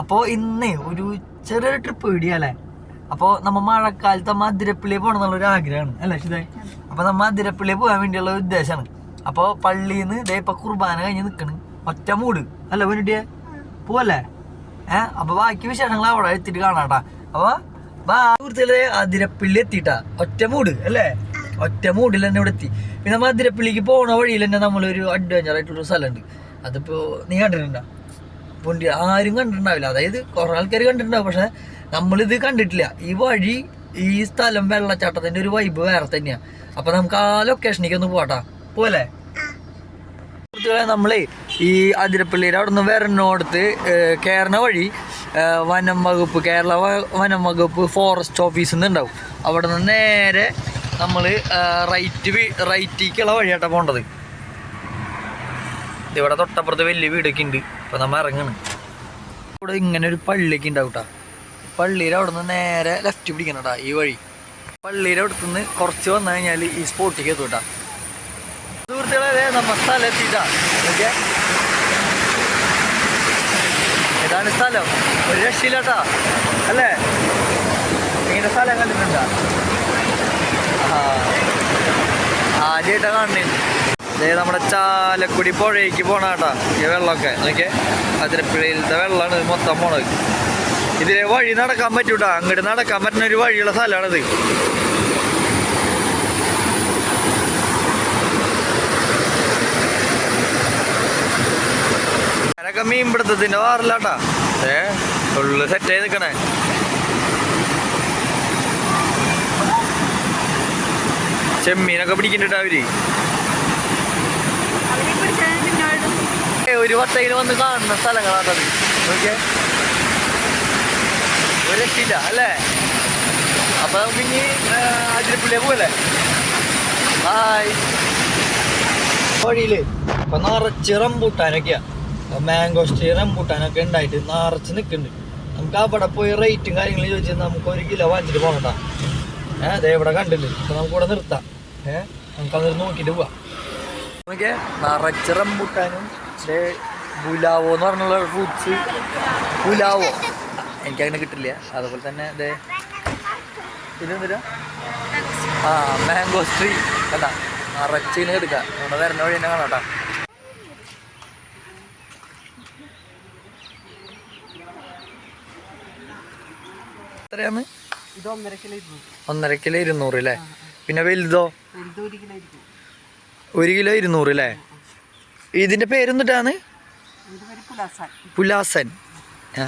അപ്പോ ഇന്ന് ഒരു ചെറിയൊരു ട്രിപ്പ് ഇടിയല്ലേ അപ്പോ നമ്മ മഴക്കാലത്ത് നമ്മ അതിരപ്പള്ളി പോകണം എന്നുള്ളൊരു ആഗ്രഹമാണ് അല്ലേ ശരി അപ്പൊ നമ്മ അതിരപ്പള്ളി പോകാൻ വേണ്ടിയുള്ള ഉദ്ദേശമാണ് അപ്പൊ പള്ളിയിൽ നിന്ന് ഇതേ ഇപ്പൊ കുർബാന കഴിഞ്ഞ് നിക്കണ്. ഒറ്റ മൂട് അല്ല വേണ്ടിയേ പോവല്ലേ? ഏഹ് അപ്പൊ ബാക്കി വിശേഷങ്ങൾ അവിടെ എത്തിയിട്ട് കാണാട്ടാ. അപ്പൊ സുഹൃത്തുക്കളെ അതിരപ്പള്ളി എത്തിട്ടാ ഒറ്റ മൂട് അല്ലേ? ഒറ്റ മൂടിൽ തന്നെ ഇവിടെ എത്തി. പിന്നെ നമ്മ അതിരപ്പള്ളിക്ക് പോണ വഴിയിൽ തന്നെ നമ്മളൊരു അഡ്വഞ്ചർ ആയിട്ടുള്ള സ്ഥലമുണ്ട്. അതിപ്പോ നീ കണ്ടിട്ടുണ്ടോ? പൊണ്ടി ആരും കണ്ടിട്ടുണ്ടാവില്ല. അതായത് കുറെ ആൾക്കാർ കണ്ടിട്ടുണ്ടാവും. പക്ഷെ നമ്മളിത് കണ്ടിട്ടില്ല. ഈ വഴി ഈ സ്ഥലം വെള്ളച്ചാട്ടത്തിന്റെ ഒരു വൈബ് വേറെ തന്നെയാ. അപ്പൊ നമുക്ക് ആ ലൊക്കേഷനിലേക്ക് ഒന്ന് പോട്ടാ പോലെ നമ്മളെ ഈ അതിരപ്പള്ളിയുടെ അവിടെ നിന്ന് വരണോടത്ത് കയറണ വഴി വനം വകുപ്പ് കേരള വനം വകുപ്പ് ഫോറസ്റ്റ് ഓഫീസിൽ നിന്ന് ഉണ്ടാവും അവിടെ നിന്ന് നേരെ നമ്മൾ റൈറ്റ് റൈറ്റിക്കുള്ള വഴിയാട്ടാണ് പോകേണ്ടത് ഇവിടെ തൊട്ടപ്പുറത്ത് വലിയ വീടൊക്കെ ഉണ്ട് ഇപ്പൊ നമ്മൾ ഇറങ്ങണം. ഇവിടെ ഇങ്ങനെ ഒരു പള്ളിയൊക്കെ ഉണ്ടാവും കേട്ടോ പള്ളിയുടെ അവിടെ നിന്ന് നേരെ ലെഫ്റ്റ് പിടിക്കണം കേട്ടാ ഈ വഴി. പള്ളിയുടെ അടുത്ത് നിന്ന് കുറച്ച് വന്നു കഴിഞ്ഞാൽ ഈ സ്പോട്ടിലേക്ക് എത്തും കേട്ടോ സുഹൃത്തുക്കളെ നമ്മൾ നമ്മ സ്ഥലം എത്തിയിട്ടാ. ഓക്കെ? ഇതാണ് സ്ഥലം. ഒരു രക്ഷയില്ലാട്ടാ. അല്ലേ? ഇങ്ങനെ സ്ഥലം കണ്ടിട്ടുണ്ടാ? ആ ആദ്യമായിട്ടാണ് കാണുന്നേ. ദേ നമ്മുടെ ചാലക്കുടി പുഴയ്ക്ക് പോണ കേട്ടാ ഈ വെള്ളമൊക്കെ. നോക്കിയേ അതിരപ്പുഴയിലത്തെ വെള്ളമാണ് ഇത് മൊത്തം പോണത് ഇതിലെ വഴി നടക്കാൻ പറ്റൂട്ടാ. അങ്ങോട്ട് നടക്കാൻ പറ്റുന്ന ഒരു വഴിയുള്ള സ്ഥലമാണിത്. ഞാനൊക്കെ മീൻപിടുത്തത്തിന്റെ വാറില്ലാട്ടാ ഏ ഫുള്ള് സെറ്റ് ചെയ്ത് നിൽക്കണേ ചെമ്മീനൊക്കെ പിടിക്കണ്ടിട്ടാ അവർ ഏ, ഒരു വട്ടയിൽ വന്ന് കാണുന്ന സ്ഥലങ്ങളാണത് ഓക്കെ. ഒരു രക്ഷയില്ല അല്ലേ? അപ്പൊ നമുക്ക് ഇനി അതിരപ്പള്ളിയെ പോവല്ലേ? ഹായ് വഴിയിലേ. ഇപ്പൊ നിറച്ച് റംബൂട്ടാനൊക്കെയാ. മാംഗോസ്റ്റി റംബൂട്ടാനൊക്കെ ഉണ്ടായിട്ട് നിറച്ച് നിൽക്കുന്നുണ്ട്. നമുക്ക് അവിടെ പോയി റേറ്റും കാര്യങ്ങളും ചോദിച്ചാൽ നമുക്ക് ഒരു കിലോ വാങ്ങിച്ചിട്ട് പോകണ്ടാ. ഏഹ് അതെ ഇവിടെ കണ്ടില്ലേ? അപ്പം നമുക്ക് ഇവിടെ നിർത്താം. ഏഹ് നമുക്ക് അതൊരു നോക്കിയിട്ട് പോവാം. നിറച്ച് റംബൂട്ടാനും ദേ ഗുലാവോ എന്ന് പറഞ്ഞുള്ള ഫ്രൂട്ട്സ് ഗുലാവോ. എനിക്കങ്ങനെ കിട്ടില്ല. അതുപോലെ തന്നെ ഇതേ ഇതെന്തിനാ ആ മാംഗോ സ്ട്രീ കണ്ടാ? നിറച്ചിന് എടുക്കാം നമ്മുടെ വരുന്ന വഴി തന്നെ കാണാം കേട്ടോ. എത്രയാണ്? ഒന്നര കിലോ ഇരുന്നൂറ്. അല്ലേ? പിന്നെ വലുതോ? ഒരു കിലോ ഇരുന്നൂറ് അല്ലേ? ഇതിന്റെ പേരെന്നിട്ടാണ് പുലാസൻ. ആ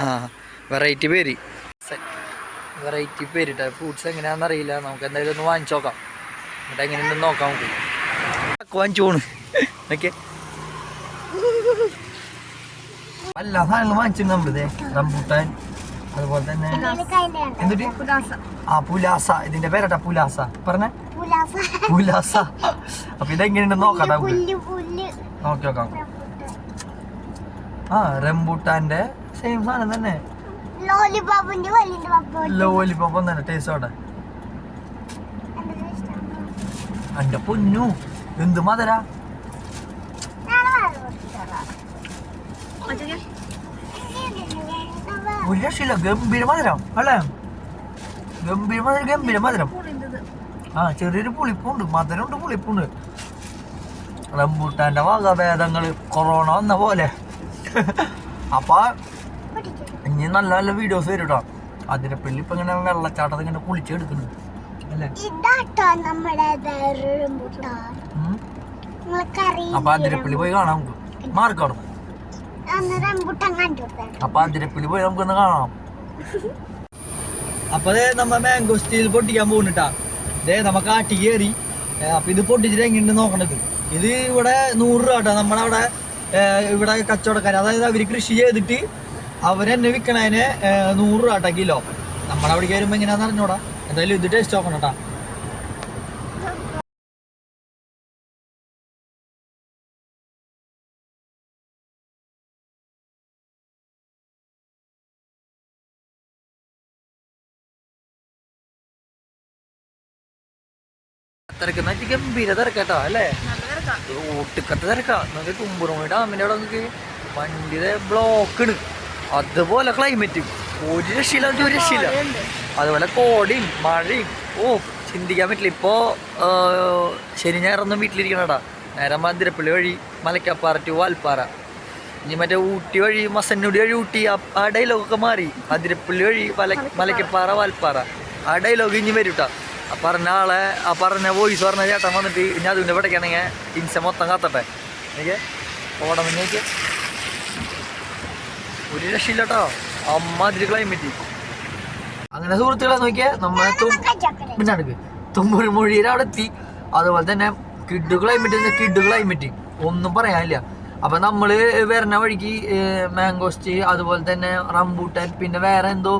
വെറൈറ്റി പേര്. വെറൈറ്റി പേര് പേരിട്ട. ഫ്രൂട്ട്സ് എങ്ങനെയാണെന്ന് അറിയില്ല. നമുക്ക് എന്തായാലും ഒന്ന് വാങ്ങിച്ചു നോക്കാം. എന്നിട്ട് എങ്ങനെയുണ്ടെന്ന് നോക്കാം നമുക്ക്. വാങ്ങിച്ചു പോണ്. ഓക്കെ. അല്ല സാധനങ്ങൾ വാങ്ങിച്ചിട്ടുണ്ട് നമ്മളിതേ. റംബൂട്ടാൻ അതുപോലെ തന്നെ എന്നിട്ട് പുലാസ ആ പുലാസ. ഇതിന്റെ പേരട്ടാ പുലാസ. പറഞ്ഞ? പുലാസ. അപ്പൊ ഇതെങ്ങനെയുണ്ടെന്ന് നോക്കാം നമുക്ക്. നോക്കി നോക്കാം ആ റംബൂട്ടാന്റെ സെയിം സാധനം തന്നെ. ലോലിപോപ്പിന്റെ വലിയ പപ്പ. ലോലിപ്പോപ്പ് തന്നെ ടേസ്റ്റോടെ എന്റെ പൊന്നു എന്ത് മധുര? ഒരു രക്ഷയില്ല ഗംഭീര മധുരം അല്ലേ? ഗംഭീര മധുരം ഗംഭീര മധുരം. ആ ചെറിയൊരു പുളിപ്പുണ്ട് മധുരമുണ്ട് പുളിപ്പുണ്ട്. റംബൂട്ടാന്റെ വകഭേദങ്ങൾ കൊറോണ വന്ന പോലെ. അപ്പൊ ഇനി നല്ല നല്ല വീഡിയോസ് വരും കേട്ടോ അതിരപ്പള്ളി ഇപ്പൊ ഇങ്ങനെ വെള്ളച്ചാട്ടത്തിൽ ഇങ്ങനെ കുളിച്ചെടുക്കുന്നു. അല്ലേ? അപ്പൊ അതിരപ്പള്ളി പോയി കാണാം നമുക്ക്. മാർക്ക് അവിടെ. അപ്പൊ അതിരപ്പള്ളി പോയി നമുക്കൊന്ന് കാണാം. അപ്പൊ നമ്മ മാംഗോ സ്റ്റീൽ പൊട്ടിക്കാൻ പോകുന്നുട്ടാ ദേ നമുക്ക് കാട്ടി കയറി അപ്പൊ ഇത് പൊട്ടിച്ചിട്ട് എങ്ങനെയുണ്ട് നോക്കണത്? ഇത് ഇവിടെ നൂറ് രൂപ കേട്ടോ. നമ്മളവിടെ ഇവിടെ കച്ചവടക്കാർ അതായത് അവർ കൃഷി ചെയ്തിട്ട് അവരെന്നെ വിൽക്കണതിന് നൂറ് രൂപ കേട്ടോ കിലോ. നമ്മളവിടേക്ക് വരുമ്പോൾ എങ്ങനെയാന്ന് അറിഞ്ഞൂടാ. എന്തായാലും ഇത് ടേസ്റ്റ് നോക്കണം കേട്ടാ. തിരക്കുന്ന ഗംഭീര തിരക്കേട്ടോ അല്ലേ? ഒട്ടുക്കത്തെ തിരക്കാ. നമുക്ക് തുമ്പുറമി ഡാമിന്റെ അവിടെ നോക്കി വണ്ടിയുടെ ബ്ലോക്കാണ്. അതുപോലെ ക്ലൈമറ്റ് ഒരു രക്ഷയില്ല ഒരു രക്ഷയില്ല. അതുപോലെ കോടയും മഴയും. ഓ ചിന്തിക്കാൻ പറ്റില്ല. ഇപ്പോ ആ, ശനി ഞായറൊന്നും വീട്ടിലിരിക്കണടാ. നേരെ മന്ദിരപ്പള്ളി വഴി മലക്കപ്പാറ ടു വാൽപ്പാറ. ഇനി മറ്റേ ഊട്ടി വഴി മസന്നുടി വഴി ഊട്ടി ആ- ഡയലോഗൊക്കെ മാറി. മന്ദിരപ്പള്ളി വഴി മല മലക്കപ്പാറ. വാൽപ്പാറ. ആ ഡയലോഗ് ഇനി വരും കേട്ടോ ആ പറഞ്ഞ ആളെ ആ പറഞ്ഞ വോയിസ് പറഞ്ഞ ചേട്ടൻ വന്നിട്ട് ഇനി അതിന്റെ ഇവിടേക്കാണെങ്കിൽ ഇൻസ മൊത്തം കാത്തട്ടെ. എനിക്ക് ഓടം നോക്കിയ ഒരു രക്ഷയില്ല കേട്ടോ അമ്മാതിരി ക്ലൈമറ്റ് അങ്ങനെ സുഹൃത്തുക്കളെ നോക്കിയാൽ നമ്മളെ തു- പിന്നെ അടുക്ക് തുമ്പൂരി മൊഴിയിൽ അവിടെ എത്തി. അതുപോലെ തന്നെ കിഡ് ക്ലൈമറ്റ് കിഡ് ക്ലൈമറ്റ് ഒന്നും പറയാനില്ല. അപ്പൊ നമ്മൾ വരുന്ന വഴിക്ക് മാംഗോസ്റ്റ് അതുപോലെ തന്നെ റംബൂട്ടൻ പിന്നെ വേറെ എന്തോ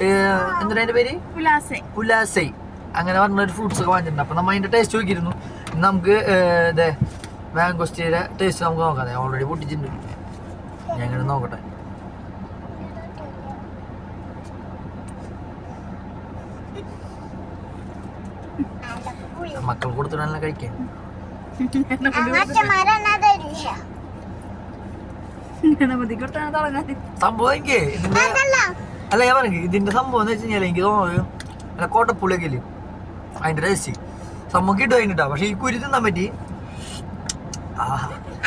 എന്താ അതിന്റെ പേര്? ഉല്ലാസേ ഉല്ലാസൈ അങ്ങനെ പറഞ്ഞ ഒരു ഫ്രൂട്ട്സ് ഒക്കെ വാങ്ങിച്ചിട്ടുണ്ട്. അപ്പം നമ്മൾ അതിന്റെ ടേസ്റ്റ് നോക്കിയിരുന്നു. നമുക്ക് ഇതേ മാംഗോസ്റ്റിയുടെ ടേസ്റ്റ് നമുക്ക് നോക്കാം. ഓൾറെഡി പൊട്ടിച്ചിട്ടുണ്ട്. ഞാൻ ഇങ്ങനെ നോക്കട്ടെ. മക്കൾ കൊടുത്തിട്ടാണല്ലോ കഴിക്കാൻ. സംഭവം അല്ല ഞാൻ പറഞ്ഞു ഇതിന്റെ സംഭവം എന്ന് വെച്ച് കഴിഞ്ഞാൽ എനിക്ക് തോന്നുന്നു അല്ല കോട്ടപ്പുളിയൊക്കെ ഇല്ലേ? അതിന്റെ ടേസ്റ്റ് നമുക്ക് കിട്ടും കഴിഞ്ഞിട്ടാ. പക്ഷെ ഈ കുരു തിന്നാൻ പറ്റി.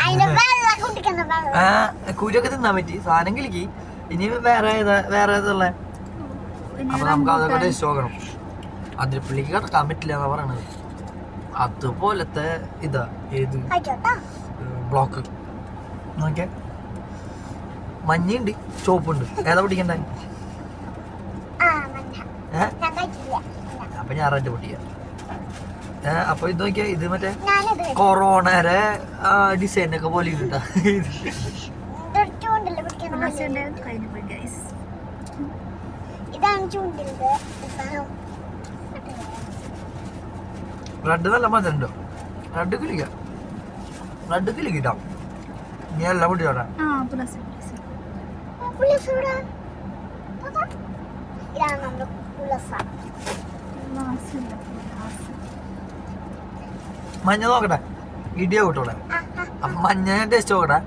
അതിന് കുരൊക്കെ തിന്നാൻ പറ്റി. സാധനം കിളിക്ക്. ഇനി വേറെ വേറെ ഏതുള്ള അപ്പൊ നമുക്ക് അതൊക്കെ ടേസ്റ്റ് നോക്കണം. അതിരപ്പള്ളിക്ക് കിടക്കാൻ പറ്റില്ല എന്നാ പറയണത്. അതുപോലത്തെ ഇതാ ഏത്? ബ്ലോക്ക് നോക്കിയാ. മഞ്ഞയുണ്ട് ചോപ്പുണ്ട് ഏതാ പിടിക്കണ്ടേ ആ മഞ്ഞ ഏഹ് ഞാൻ കഴിച്ചില്ല മഞ്ഞ. അപ്പൊ പൊട്ടിയ ഏഹ് അപ്പൊ ഇത് നോക്കിയാ ഇത് മറ്റേ. കൊറോണയുടെ ഡിസൈൻ ഒക്കെ പോലെ സാധനം റെഡ് നല്ല മധുരണ്ടോ റെഡ് കിളിക്ക. റെഡ് കിളിക്കിട്ടോ? നീ എല്ലാം പൊട്ടി ഇതാണ് നമ്മുടെ പുളസ ഉല്ലാസില്ല പുലാസ് മഞ്ഞ നോക്കട്ടെ. ഇടിയ കൂട്ടൂടെ. അപ്പൊ മഞ്ഞ ടേസ്റ്റ് നോക്കട്ടെ.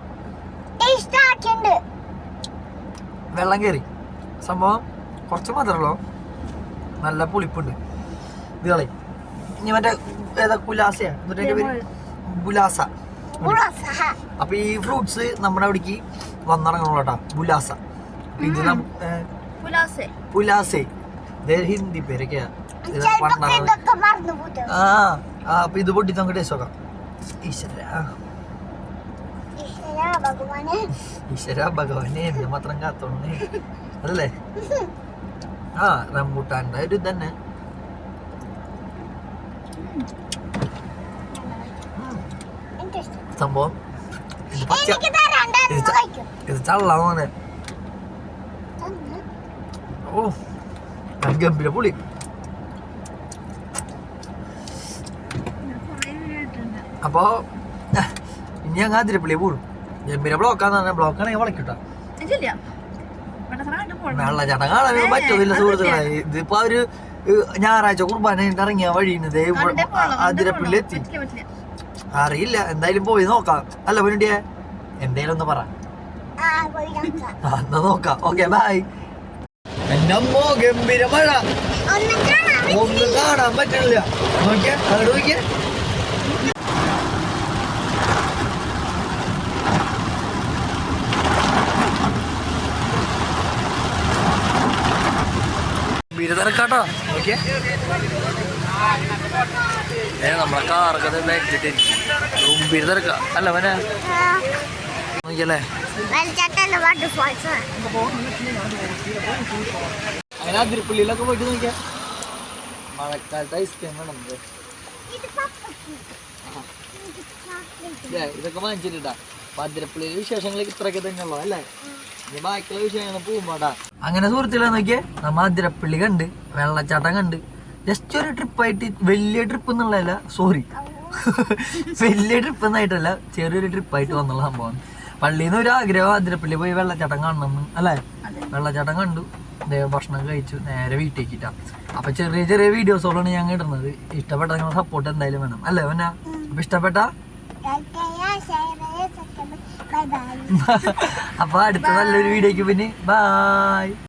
വെള്ളം കയറി സംഭവം കുറച്ച് മാത്രമല്ലോ നല്ല പുളിപ്പുണ്ട്. ഇത് ഇനി മറ്റേ ഏതാ? കുലാസയാ എന്നിട്ട് അതിന്റെ പേര് ബുലാസ അപ്പൊ ഈ ഫ്രൂട്ട്സ് നമ്മുടെ അവിടേക്ക് വന്നിറങ്ങണോട്ടാ ബുലാസ ഇത് പുലാസേ. പുലാസെ. ഹിന്ദി പേരൊക്കെയാ. ഇത് ചിലപ്പോ പണ്ടാണ് ഇതൊക്കെ മറന്നു പോയിട്ട്? ആ ആ അപ്പൊ ഇത് പൊട്ടി നമുക്ക് ടേസ്റ്റ് നോക്കാം ഈശ്വര. ഈശ്വര ഭഗവാനെ. ഈശ്വര ഭഗവാനെ എന്നെ മാത്രം കാത്തോണേ. അതല്ലേ? ആ റംബൂട്ടാന്റെ ഒരു തന്നെ എനിക്ക് ഇഷ്ടം സംഭവം. ഇത് പച്ച എനിക്ക് തരാണ്ടായിരുന്നു ഇത് ച- കഴിക്കും. ഇത് ചള്ളാണ് തന്ന്. ഓ നല്ല ഗംഭീര പുളി കുറേ അപ്പോ ഇനി അങ്ങ് അതിരപ്പള്ളി കൂടും എമ്മിനെ ബ്ലോക്കാന്ന് പറഞ്ഞാൽ ബ്ലോക്കാണെങ്കിൽ വളയ്ക്കട്ടോ. വെള്ള ചടങ്ങാണ് പറ്റത്തില്ല സുഹൃത്തുക്കളെ. ഇതിപ്പോ അവർ ഞായറാഴ്ച കുർബാന ഇറങ്ങിയ വഴിയുണ്ട് അതിരപ്പിള്ളി എത്തി. അറിയില്ല. എന്തായാലും പോയി നോക്കാം. അല്ല പൊന്നിട്ടിയെ എന്തേലും ഒന്ന് പറ. എന്നാ നോക്കാം. ഓക്കെ ബൈ എന്നമ്മോ ഗംഭീര മഴ. ഒന്നും കാണാൻ പറ്റില്ല നോക്കിയാ അങ്ങോട്ട് നോക്കിയേ. തിരക്കാട്ടോ നോക്കിയ. ഏ നമ്മളെ കാറൊക്കെ ബാക്കിലിട്ടിരിക്കും ഗംഭീര തിരക്ക അല്ല വന നോക്കിയല്ലേ? അങ്ങനെ അതിരപ്പള്ളിയിലൊക്കെ പോയിട്ട് നോക്കിയാ. മഴക്കാലത്ത് ഐസ്ക്രീം വേണം ഇതൊക്കെ വാങ്ങിച്ചിട്ടാ ഭദ്രപ്പള്ളിയിലെ വിശേഷങ്ങളൊക്കെ ഇത്രയൊക്കെ തന്നെയുള്ളൂ അല്ലേ? ബാക്കിയുള്ള വിഷയങ്ങൾ പോകുമ്പോട്ടാ അങ്ങനെ സുഹൃത്തുക്കളെ നോക്കിയേ നമ്മ അതിരപ്പള്ളി കണ്ട് വെള്ളച്ചാട്ടം കണ്ട്. ജസ്റ്റ് ഒരു ട്രിപ്പായിട്ട് വലിയ ട്രിപ്പ് എന്നുള്ളതല്ല സോറി വലിയ ട്രിപ്പ് എന്നായിട്ടല്ല ചെറിയൊരു ട്രിപ്പായിട്ട് വന്നുള്ള സംഭവമാണ് പള്ളിയിൽ നിന്ന് ഒരു ആഗ്രഹം അതിരപ്പള്ളി പോയി വെള്ളച്ചാട്ടം കാണണം അല്ലേ? വെള്ളച്ചാട്ടം കണ്ടു. ഭക്ഷണം കഴിച്ചു നേരെ വീട്ടിലേക്കിട്ടാ. അപ്പൊ ചെറിയ ചെറിയ വീഡിയോസുകളാണ് ഞങ്ങൾ ഇടുന്നത്. ഇഷ്ടപ്പെട്ട നിങ്ങളുടെ സപ്പോർട്ട് എന്തായാലും വേണം. അല്ലേ പിന്നെ? അപ്പൊ ഇഷ്ടപ്പെട്ട? അപ്പൊ അടുത്ത നല്ലൊരു വീഡിയോക്ക് പിന്നെ ബായ്